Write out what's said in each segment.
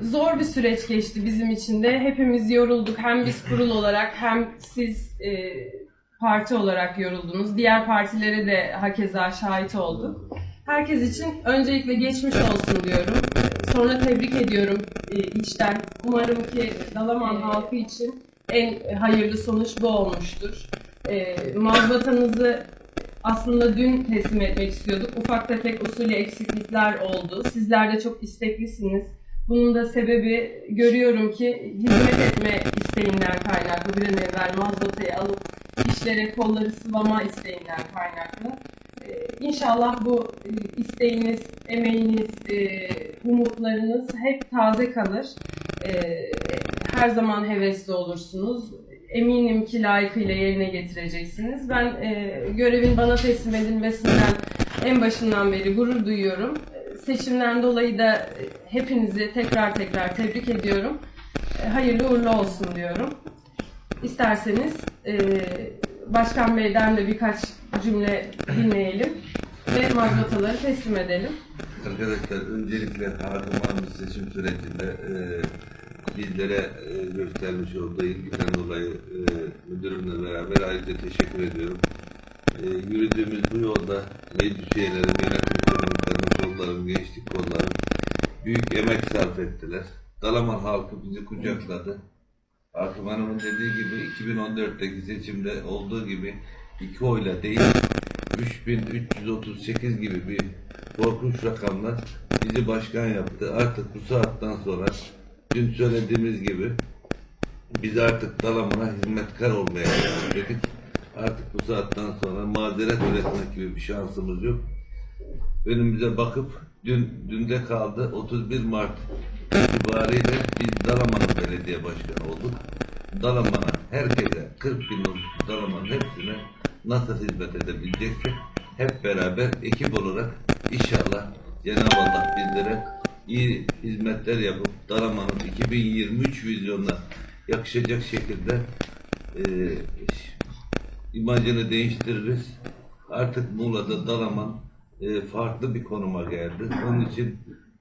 Zor bir süreç geçti bizim için de. Hepimiz yorulduk. Hem biz kurul olarak hem siz e, parti olarak yoruldunuz. Diğer partilere de hakeza şahit olduk. Herkes için öncelikle geçmiş olsun diyorum. Sonra tebrik ediyorum e, içten. Umarım ki Dalaman halkı için en hayırlı sonuç bu olmuştur. E, mazbatanızı aslında dün teslim etmek istiyorduk. Ufak tefek usulü eksiklikler oldu. Sizler de çok isteklisiniz. Bunun da sebebi görüyorum ki hizmet etme isteğinden kaynaklı. Bir an evvel mazbatayı alıp işlere kolları sıvama isteğinden kaynaklı. Ee, İnşallah bu e, isteğiniz, emeğiniz, e, umutlarınız hep taze kalır. Ee, Her zaman hevesli olursunuz. Eminim ki layıkıyla yerine getireceksiniz. Ben e, görevin bana teslim edilmesinden en başından beri gurur duyuyorum. Seçimden dolayı da e, hepinizi tekrar tekrar tebrik ediyorum. E, Hayırlı uğurlu olsun diyorum. İsterseniz e, Başkan Bey'den de birkaç cümle dinleyelim ve mazbataları teslim edelim. Arkadaşlar öncelikle Hakan'ın seçim sürecinde e, bizlere göstermiş olduğu ilgiden dolayı müdürümle beraber ayrıca teşekkür ediyorum. Yürüdüğümüz bu yolda meclis üyelerim, yönetim kurullarım, kollarım, gençlik kollarım büyük emek sarf ettiler. Dalaman halkı bizi kucakladı. Hakan Hanım'ın dediği gibi 2014'teki seçimde olduğu gibi iki oyla değil 3338 gibi bir korkunç rakamlar bizi başkan yaptı. Artık bu saatten sonra dün söylediğimiz gibi biz artık Dalaman'a hizmetkar olmaya dedik. Artık bu saatten sonra mazeret üretmek gibi bir şansımız yok. Önümüze bakıp dün dünde kaldı 31 Mart itibariyle biz Dalaman'ın belediye başkanı olduk. Dalaman'a, herkese, 40 bin nüfuslu Dalaman'ın hepsine nasıl hizmet edebileceksek hep beraber ekip olarak inşallah Cenab-ı Allah bizlere iyi hizmetler yapıp Dalaman'ın 2023 vizyonuna yakışacak şekilde e, imajını değiştiririz. Artık Muğla'da Dalaman e, farklı bir konuma geldi. Onun için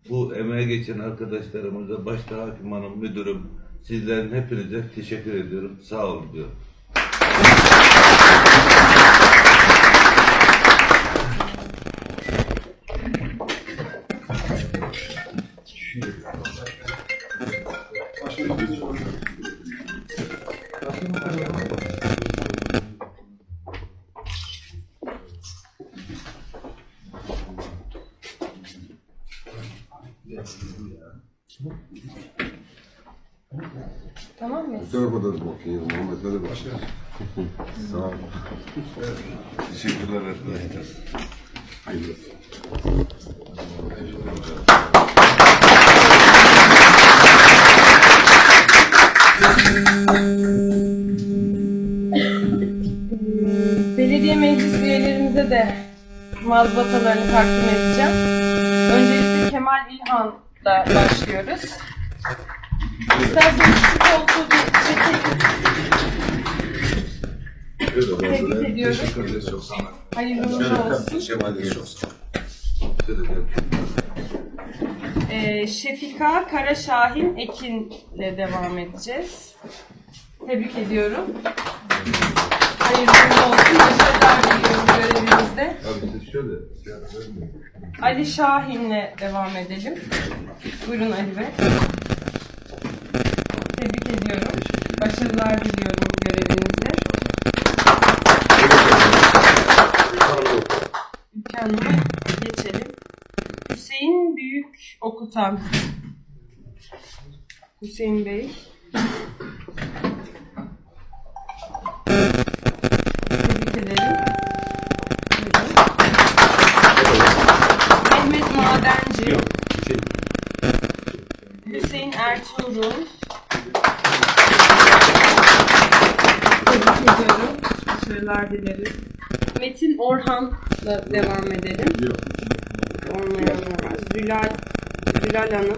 bu emeğe geçen arkadaşlarımıza, başta Hakim Hanım, müdürüm, sizlerin hepinize teşekkür ediyorum. Sağ olun diyorum. Tamam mıyız? Bu tarafa da bakayım. Muhammed'e de bakayım. Sağ ol. Teşekkürler. Hayırlı. Belediye meclis üyelerimize de mazbatalarını takdim edeceğim. Öncelikle Kemal İlhan'la başlıyoruz. İsterseniz şu koltuğu bir çekelim. Tebrik ediyorum. Teşekkür ederiz. Çok sağ olun. Hayırlı uğurlu olsun. Şemal Bey çok sağ olun. Şöyle bir- Ee, Şefika Karaşahin Ekin'le devam edeceğiz. Tebrik ediyorum. Hayırlı olsun. Başarılar diliyorum görevinizde. Şöyle. şey. Ali Şahin'le devam edelim. Buyurun Ali Bey. Tebrik ediyorum. Başarılar diliyorum görevinizde. Ülke Hanım'a geçelim. Hüseyin Büyük Okutan. Hüseyin Bey. Madenci. Hüseyin Ertuğrul. Tebrik ediyorum. Başarılar dilerim. Metin Orhan'la devam edelim. Olmayanlar var. Zülal, Zülal Hanım.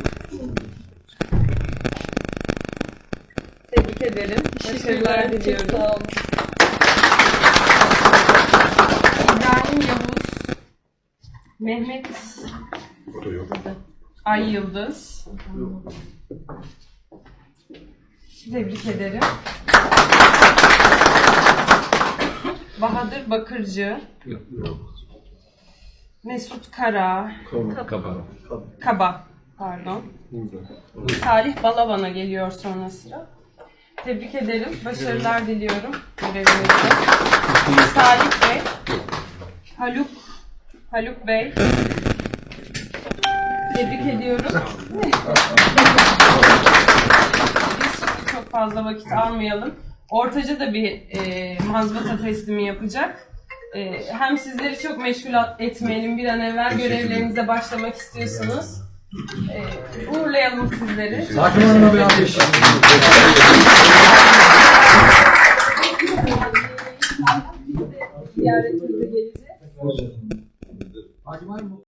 Tebrik ederim. Başarılar diliyorum. Çok sağ olun. İbrahim Yavuz. Mehmet O da yok. Ay Yıldız. Tebrik ederim. Bahadır Bakırcı, Mesut Kara, Kaba, pardon. Salih Balaban'a geliyor sonra sıra. Tebrik ederim. Başarılar diliyorum görevinizde. Salih Bey, Haluk, Haluk Bey. Tebrik ediyorum. Biz şimdi çok fazla vakit almayalım. Ortaca da bir e, mazbata teslimi yapacak. E, hem sizleri çok meşgul etmeyelim bir an evvel görevlerinize başlamak istiyorsunuz. E, uğurlayalım sizleri. Hakim Hanım'a bir alkış. Ziyaretinize geleceğiz. Hakim Hanım